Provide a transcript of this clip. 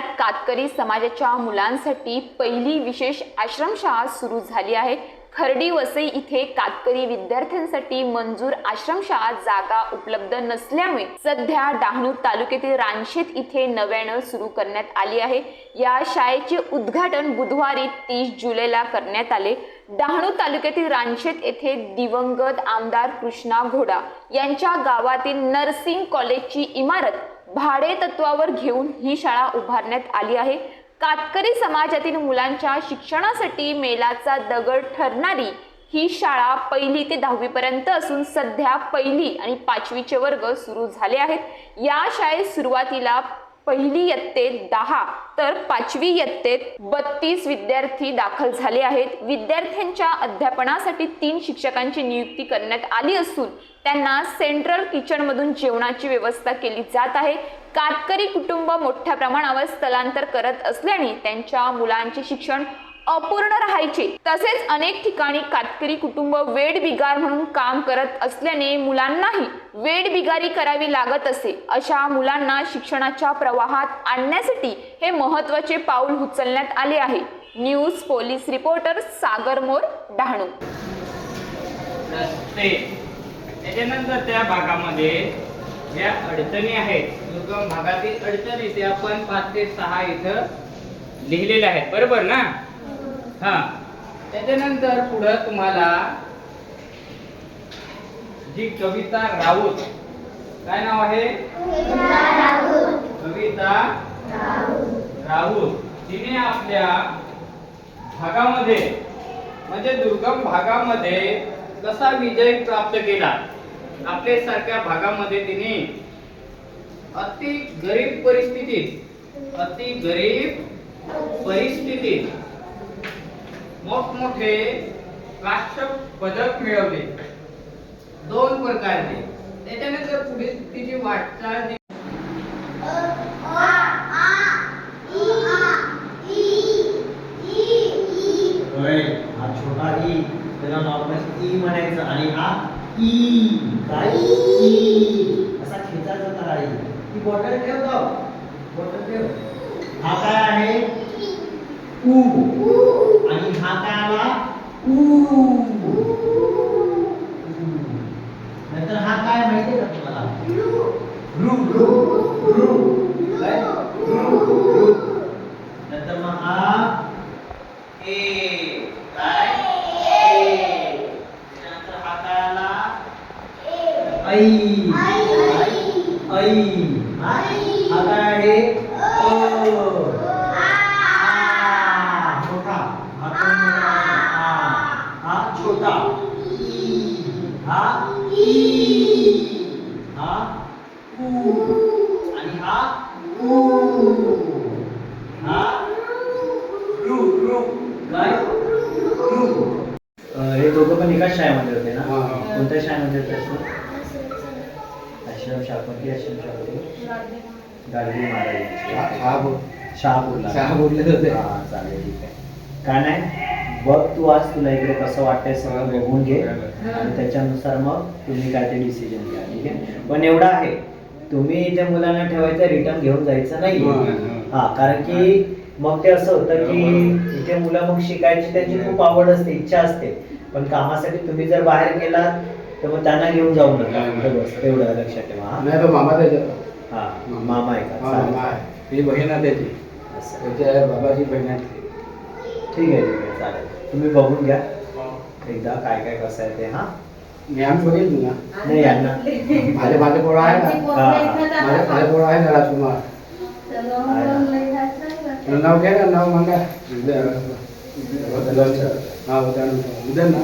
कातकरी समाजाच्या मुलांसाठी पहिली विशेष आश्रमशाळा सुरू झाली आहे. खर्डी वसई इथे कातकरी विद्यार्थ्यांसाठी मंजूर आश्रमशाळा जागा उपलब्ध नसल्यामुळे सध्या डहाणू तालुक्यातील रानशेत इथे नव्यानं सुरू करण्यात आली आहे. या शाळेचे उद्घाटन बुधवारी तीस जुलैला करण्यात आले. डहाणू तालुक्यातील रानशेत येथे दिवंगत आमदार कृष्णा घोडा यांच्या गावातील नर्सिंग कॉलेजची इमारत भाडे तत्वावर घेऊन ही शाळा उभारण्यात आली आहे. कातकरी समाजातील मुलांच्या शिक्षणासाठी मेलाचा दगड ठरणारी ही शाळा पहिली ते दहावीपर्यंत असून सध्या पहिली आणि पाचवीचे वर्ग सुरू झाले आहेत. या शाळेत सुरुवातीला पहिली इयत्तेत दहा तर पाचवी इयत्तेत बत्तीस विद्यार्थी दाखल झाले आहेत. विद्यार्थ्यांच्या अध्यापनासाठी तीन शिक्षकांची नियुक्ती करण्यात आली असून त्यांना सेंट्रल किचनमधून जेवणाची व्यवस्था केली जात आहे. कातकरी कुटुंब मोठ्या प्रमाणावर स्थलांतर करत असल्याने त्यांच्या मुलांचे शिक्षण अपूर्ण राहायचे. तसेच अनेक ठिकाणी कातकरी कुटुंब वेडबिगार म्हणून काम करत असल्याने मुलांनाही वेडबिगारी करावी लागत असे. अशा मुलांना शिक्षणाच्या प्रवाहात आणण्यासाठी हे महत्त्वाचे पाऊल उचलण्यात आले आहे. News police reporter Sagar More Dahanu. त्याच्यानंतर त्या भागामध्ये ज्या अडचणी आहेत दुर्गम भागातील अडचणी ते आपण पाच ते सहा इथं लिहिलेल्या आहेत. बरोबर ना? हा. त्याच्यानंतर पुढं तुम्हाला जी कविता राऊत. काय नाव आहे? कविता राऊत. तिने आपल्या भागामध्ये म्हणजे दुर्गम भागामध्ये कसा विजय प्राप्त केला? आपल्या सारख्या भागामध्ये तिने अति गरीब परिस्थितीत अति गरीब परिस्थितीत मोठमोठे काश्य पदक मिळवले. दोन प्रकारचे त्याच्यानंतर पुढे तिची वाटचाल हा छोटा ई त्याला नॉर्मल ई म्हणायचं. आणि हा ई काय? ई. असा खेचायचा त्याला ई. ही बॉटल ठेव बॉटल ठेव. हा काय आहे? ऊ. काय आला ऊ. नंतर हा काय माहितीये का तुम्हाला? रू. रू. रू. काय? रू. रू. नंतर मग हा ए. काय? ए. त्यानंतर हा काय आला? ऐ ऐ हा हा काय आहे अ आ मोठा हा कोण मोठा आहे? आ हा छोटा ई हा ई हा ऊ आणि हा ऊ हा रू रू काय? रू. हे दोघं पण एकाच शाळेमध्ये होते ना? हा, हा. कोणत्या शाळेमध्ये होते असं? आश्रम कोणती आश्रम शाळा होती गाडगी महाराज शहापूरला. होते. हा चालेल ठीक आहे. काय नाही बघ तू आज तुला इकडे कसं वाटतंय सगळं बघून घे. आणि त्याच्यानुसार मग तुम्ही काय ते डिसिजन घ्या ठीक आहे? पण एवढं आहे तुम्ही त्या मुलांना ठेवायचं रिटर्न घेऊन जायचं नाही हा कारण की मग ते असं होतं की इथे मुलं मग शिकायची त्यांची खूप आवड असते इच्छा असते. पण कामासाठी तुम्ही जर बाहेर गेलात तर मग त्यांना घेऊन जाऊ नका. बस तेवढं लक्षात ठेवा हा? नाही तो मामा हा मामा आहे का? हा. ही बहीण आहे त्याची. त्याच्या बाबाची बहीण आहे. ठीक आहे ठीक आहे चालेल तुम्ही बघून घ्या एकदा काय काय कसं आहे ते हा ज्ञान नाही यांना माझे माझे पोरं आहे ना माझे आहे ना राजकुमार तुला नाव घ्या ना नाव मागा उद्या हा उद्या उद्या ना